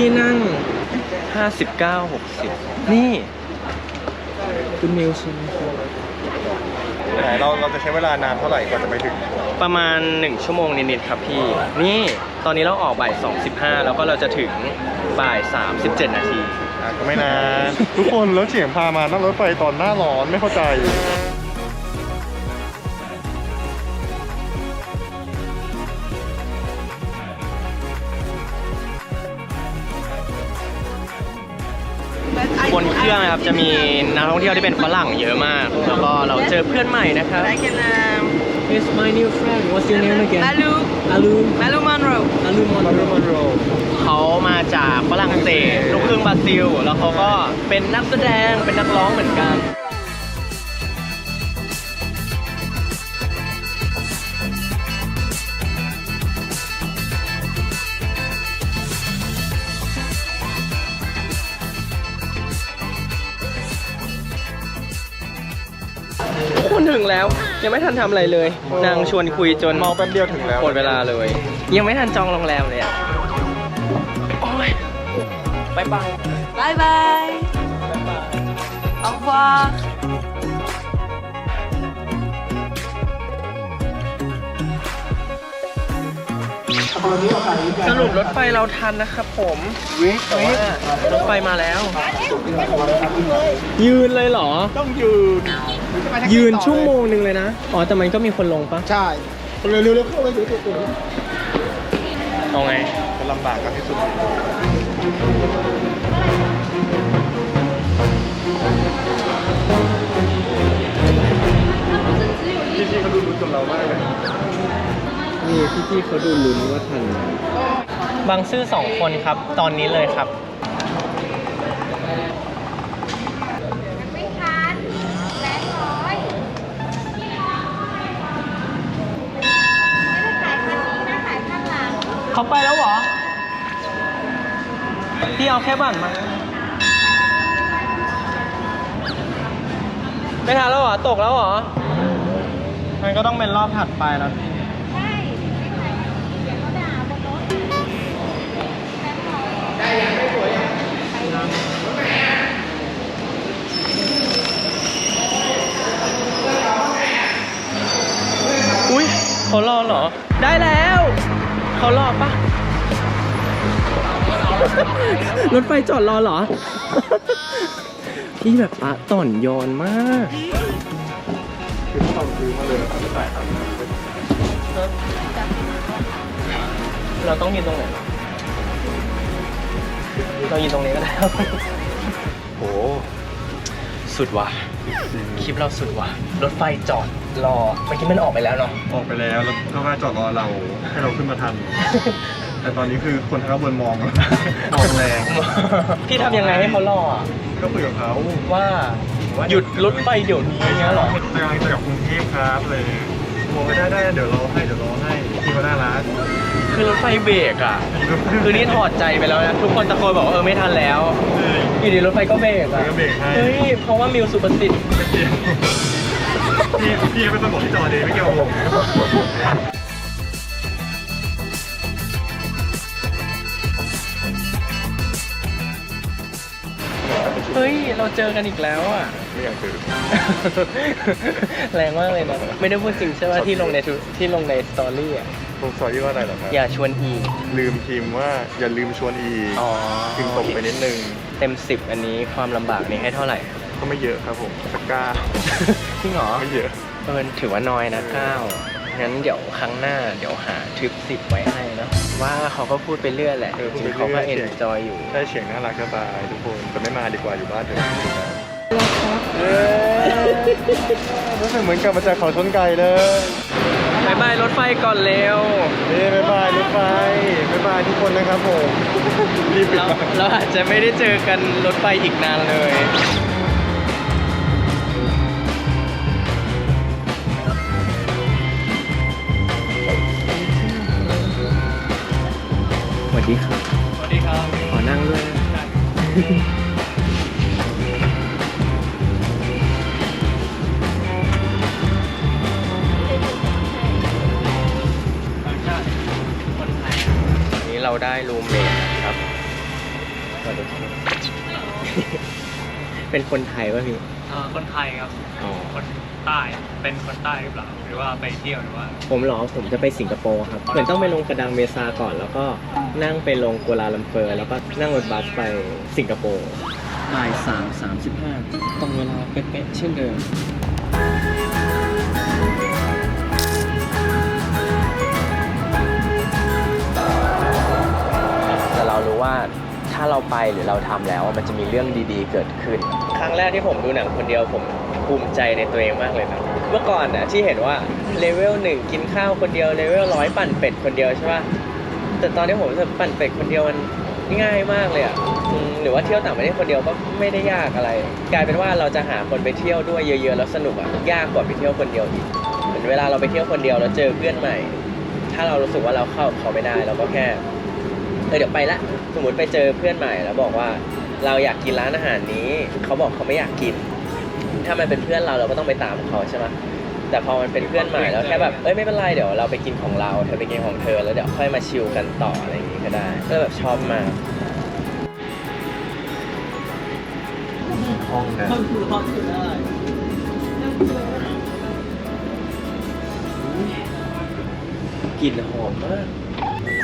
ที่นั่ง 59 60 นี่ คุณมิวชิมไหนเราเราจะใช้เวลานานเท่าไหร่กว่าจะไปถึง ประมาณ 1 ชั่วโมงนิดๆครับพี่ นี่ตอนนี้เราออกบ่าย2.15 แล้วก็เราจะถึงบ่าย 37 นาที อะก็ไม่นาน ทุกคนแล้วเฉียงพามานั่งรถไฟตอนหน้าร้อนไม่เข้าใจ นเครื่องนะครับจะมีนักท่องเที่ยวที่เป็นฝรั่งเยอะมาก แล้วก็เราเจอเพื่อนใหม่นะครับ I can um, Here's my new friend What's your name again Malu Alu Malu Monroe. Alu Monroe เขามาจากฝรั่งเศสลูกครึ่งบราซิล แล้วเขาก็เป็นนักแสดงเป็นนักร้องเหมือนกัน ถึงแล้ว ยังไม่ทันทำอะไรเลย นางชวนคุยจนเมาแป๊บเดียวถึงแล้วหมดเวลาเลย ยังไม่ทันจองโรงแรมเลยอะโอ้ยบายบาย Bye bye. Au revoir. สรุปรถไฟเราทันนะครับผมแต่ว่ารถไฟมาแล้ว ยืนเลยเหรอ ต้องยืน ยืนชั่วโมงหนึ่งเลยนะ อ๋อ แต่มันก็มีคนลงปะใช่ เร็วๆเร็วๆเข้าไปเดี๋ยวตัวเอาไงจะลำบากกันที่สุดพี่ๆเขาดูรู้นกับเรามากเลยนี่พี่ๆเขาดูลุ้นว่าทันบางซื่อสองคนครับ ตอนนี้เลยครับ แค่บัตรมาไม่ทันแล้วเหรอ ตกแล้วเหรอ มันก็ต้องเป็นรอบถัดไปแล้วพี่ใช่ไม่ขายเดี๋ยวเขาด่าบนรถแบงค์ร้อยอุ้ยเขารอเหรอ ได้แล้ว เขารอปะ รถไฟจอดรอเหรอ พี่แบบอะต่อนโยนมากคือที่เราซื้อมาเลยแล้วก็ไม่จ่ายตังค์เราต้องยืนตรงไหนเรายืนตรงนี้ก็ได้ครับโอ้สุดว่ะ คลิปเราสุดว่ะ รถไฟจอดรอ เมื่อกี้มันออกไปแล้วเนาะ ออกไปแล้ว แล้วก็มาจอดรอเรา ให้เราขึ้นมาทัน แต่ตอนนี้คือคนทั้งขบวนมองมองแรงพี่ทำยังไงให้เขารออะก็คุยกับเขาว่า หยุดรถไฟเดี๋ยวนี้อย่างเงี้ยเหรอกำลังจะกลับกรุงเทพครับเลยบอกว่าได้ได้เดี๋ยวรอให้เดี๋ยวรอให้พี่ก็น่ารักคือรถไฟเบรกอะ คือนี่ถอดใจไปแล้วนะ ทุกคนตะโกนบอกว่าเออไม่ทันแล้วเฮ้ยอยู่ดีรถไฟก็เบรกอะ ก็เบรกให้เฮ้ย เพราะว่ามิวสุประสิทธิ์ไม่เกี่ยวพี่พี่เป็นตำรวจที่จอดีไม่เกี่ยวกับผม เฮ้ย เราเจอกันอีกแล้วอะ ไม่อยากคือแรงมากเลยนะ ไม่ได้พูดจริงใช่ไหมที่ลงในทุที่ลงในสตอรี่อะผมสอนยี่ว่าอะไรเหรอครับ อย่าชวนอีก ลืมพิมพ์ว่าอย่าลืมชวนอีกอ๋อ พิมพ์ตกไปนิดนึง เต็มสิบอันนี้ความลำบากนี้ให้เท่าไหร่ ก็ไม่เยอะครับผมสักเก้าจริงเหรอไม่เยอะ เออถือว่าน้อยนะเก้า งั้นเดี๋ยวครั้งหน้าเดี๋ยวหาทริปสิบไว้ให้เนอะว่าเขาก็พูดไปเรื่อยแหละ เออพูจดริไปงๆเรื่อย เขาก็เอนจอยอยู่ใช่เฉียงน่ารักจะตายทุกคนแต่ไม่มาดีกว่าอยู่บ้านเถอะรู้สึกเหมือนกลับมาจากเขาชนไก่เลยบายบายรถไฟก่อนเร็วเฮ้ยบ๊ายบายรถไฟบ๊ายบายทุกคนนะครับผมรีบปิดเราบ้านเราอาจจะไม่ได้เจอกันรถไฟอีกนานเลย ครับวัสดีครับเป็นคนไทยป่ะพี่ เอ่อคนไทยครับ อ๋อ คนใต้ เป็นคนใต้หรือเปล่า หรือว่าไปเที่ยวหรือว่า ผมเหรอ ผมจะไปสิงคโปร์ครับ เหมือนต้องไปลงกระดังเมซาก่อน แล้วก็นั่งไปลงกัวลาลัมเปอร์ แล้วก็นั่งรถบัสไปสิงคโปร์บ่ายสามสามสิบห้าตรงเวลาเป๊ะๆเช่นเดิม เราไปหรือเราทำแล้วมันจะมีเรื่องดีๆ เกิดขึ้น ครั้งแรกที่ผมดูหนังคนเดียวผมภูมิใจในตัวเองมากเลยครับ เมื่อก่อนน่ะที่เห็นว่าเลเวลหนึ่งกินข้าวคนเดียวเลเวลร้อยปั่นเป็ดคนเดียวใช่ป่ะแต่ตอนที่ผมรู้สึกปั่นเป็ดคนเดียวมันง่ายมากเลยอะหรือว่าเที่ยวต่างประเทศคนเดียวก็ไม่ได้ยากอะไร กลายเป็นว่าเราจะหาคนไปเที่ยวด้วยเยอะๆแล้วสนุกอะยากกว่าไปเที่ยวคนเดียวอีกเหมือนเวลาเราไปเที่ยวคนเดียวแล้วเจอเพื่อนใหม่ ถ้าเรารู้สึกว่าเราเข้าเขาไม่ได้เราก็แค่ เออเดี๋ยวไปละสมมติไปเจอเพื่อนใหม่แล้วบอกว่าเราอยากกินร้านอาหารนี้ เขาบอกเขาไม่อยากกิน ถ้ามันเป็นเพื่อนเราเราก็ต้องไปตามเขาใช่ไหมแต่พอมันเป็นเพื่อนใหม่แล้วแค่แบบเอ้ยไม่เป็นไรเดี๋ยวเราไปกินของเราเธอไปกินของเธอแล้วเดี๋ยวค่อยมาชิลกันต่ออะไรอย่างงี้ก็ได้ก็แบบชอบมากห้องนะกลิ่นหอมมาก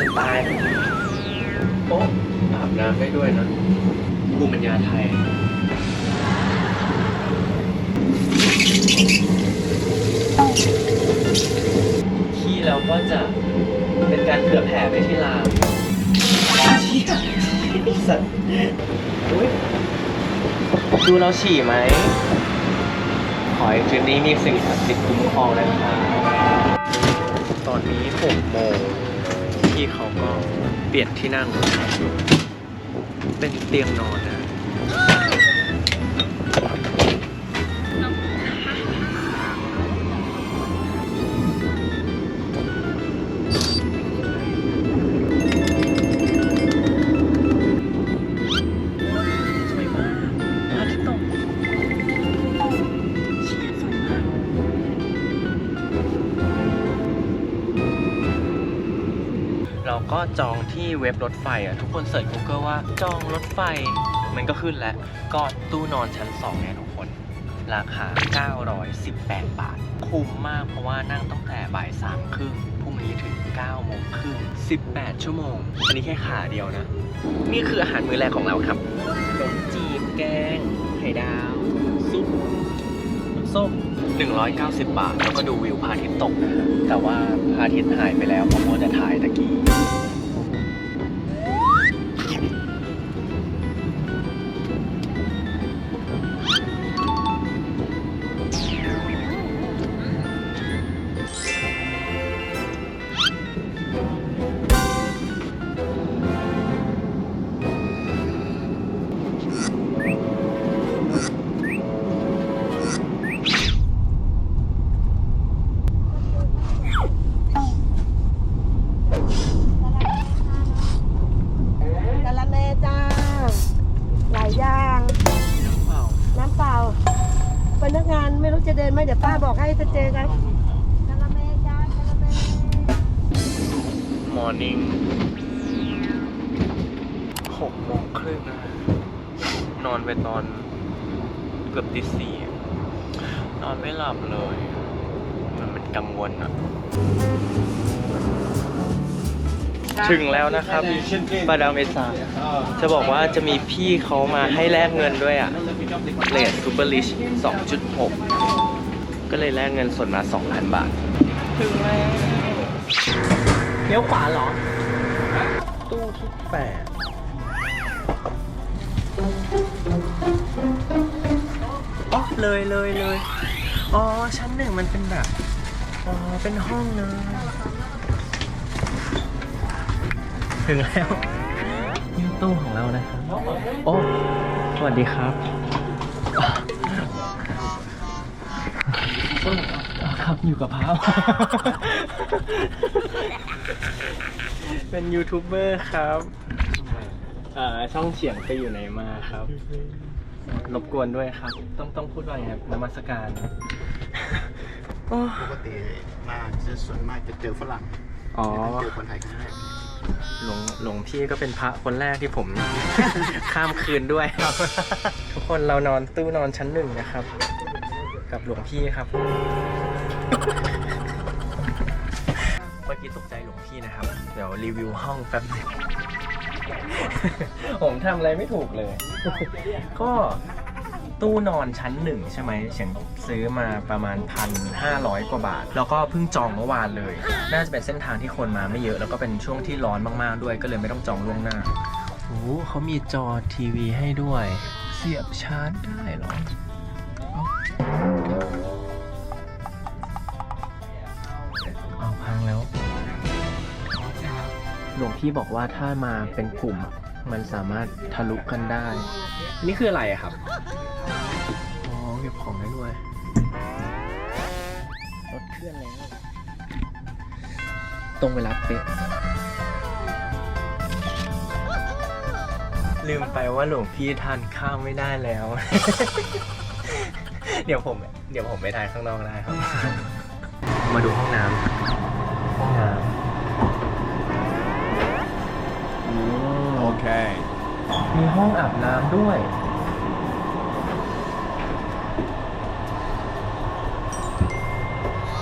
จะตาย โอ้อาบน้ำได้ด้วยนะภูมิปัญญาไทย ขี้แล้วก็จะเป็นการเผื่อแผ่ไปที่ลามสัตว์อุ๊ยดูเราฉี่ไหม ขอให้คืนนี้มีสิ่งศักดิ์สิทธิ์คุ้มครองนะครับตอนนี้6โมงพี่เขาก็ เปลี่ยนที่นั่ง เป็นเตียงนอนนะ จองที่เว็บรถไฟอะทุกคนเสิร์ช Google ว่าจองรถไฟมันก็ขึ้นแล้วก็ตู้นอนชั้น2เนี่ยทุกคน ราคา 918 บาท คุ้มมากเพราะว่านั่งตั้งแต่บ่ายสามครึ่งพรุ่งนี้ถึง9โมงครึ่ง18 ชั่วโมง อันนี้แค่ขาเดียวนะ นี่คืออาหารมื้อแรกของเราครับขนมจีบแกงไข่ดาวซุปน้ำส้ม 190 บาท แล้วก็ดูวิวพระอาทิตย์ตกนะฮะแต่ว่าพระอาทิตย์หายไปแล้วเพราะว่าจะถ่ายตะกี้ มครึ่งนะนอนไปตอนเกือบตีสี่นอนไม่หลับเลย มันเป็นกังวลอะถึงแล้วนะครับปาดาวเมซาจะบอกว่าจะมีพี่เขามาให้แลกเงินด้วยอะเลดซูเปอร์ลิช2.6 ก็เลยแลกเงินส่วนมา 2,000 บาท ถึงแล้วเลี้ยวขวาเหรอ ตู้ที่ 8 เลยเลยเลยอ๋อ ชั้นหนึ่งมันเป็นแบบ อ๋อ เป็นห้องนะถึงแล้วนี่ตู้ของเรานะครับ โอ้ สวัสดีครับครับอยู่กับพ้าวเป็นยูทูบเบอร์ครับอ่าช่องเฉียงไปอยู่ไหนมาครับ รบกวนด้วยครับ ต้องต้องพูดว่าไงครับนมัสการโอ้ปกติมาจะส่วนมากจะเจอฝรั่งอ๋อเจอคนไทยครั้งแรกหลวงหลวงพี่ก็เป็นพระคนแรกที่ผม ข้ามคืนด้วยทุกคนเรานอนตู้นอนชั้นหนึ่งนะครับ กับหลวงพี่ครับ เมื่อกี้ตกใจหลวงพี่นะครับ เดี๋ยวรีวิวห้องแป๊บนึง ผมทำอะไรไม่ถูกเลย ก็ตู้นอนชั้นหนึ่งใช่ไหมเฉียงซื้อมาประมาณพันห้าร้อยกว่าบาท แล้วก็เพิ่งจองเมื่อวานเลย น่าจะเป็นเส้นทางที่คนมาไม่เยอะ แล้วก็เป็นช่วงที่ร้อนมากๆด้วยก็เลยไม่ต้องจองล่วงหน้าโอ้เขามีจอทีวีให้ด้วย เสียบชาร์จได้เหรอ วงพี่บอกว่าถ้ามาเป็นกลุ่มอะมันสามารถทะลุกันได้ นี่คืออะไรอะครับ อ๋อเก็บของได้ด้วยรถเคลื่อนแล้ว ตรงเวลาเป๊ะ ลืมไปว่าหลวงพี่ทานข้าวไม่ได้แล้ว เดี๋ยวผม เดี๋ยวผมไปทานข้างนอกได้ครับ มาดูห้องน้ำ โอเคมีห้องอาบน้ำด้วย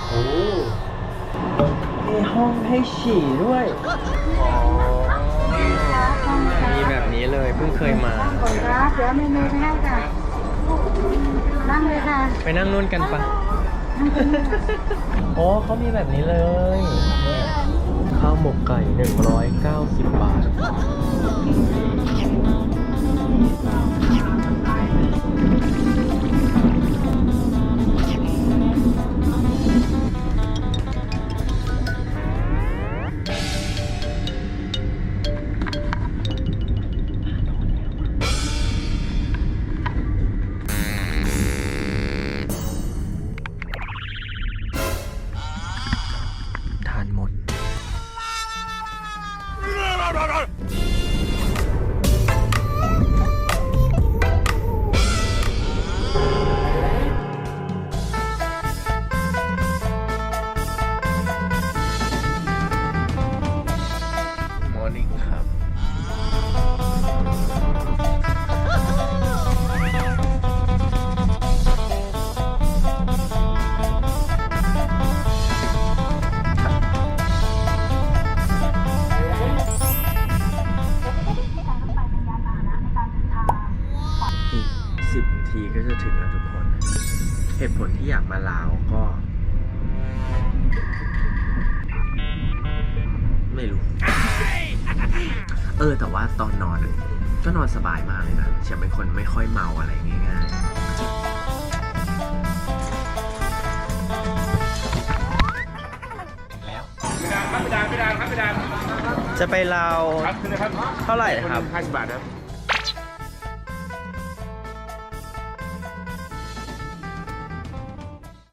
โอ้ มีห้องให้ฉี่ด้วย อ๋อ มีแบบนี้เลยเพิ่งเคยมา ครับเดี๋ยวเมนูให้ค่ะ นั่งเลยค่ะ ไปนั่งนู่นกันปะโอ้เขามีแบบนี้เลย ข้าวหมกไก่ 190 บาท เออ แต่ว่าตอนนอนอะก็นอนสบายมากเลยนะเฉียบเป็นคนไม่ค่อยเมาอะไรง่ายๆแล้วจะไปลาวเท่าไหร่ครับ 50 บาทครับ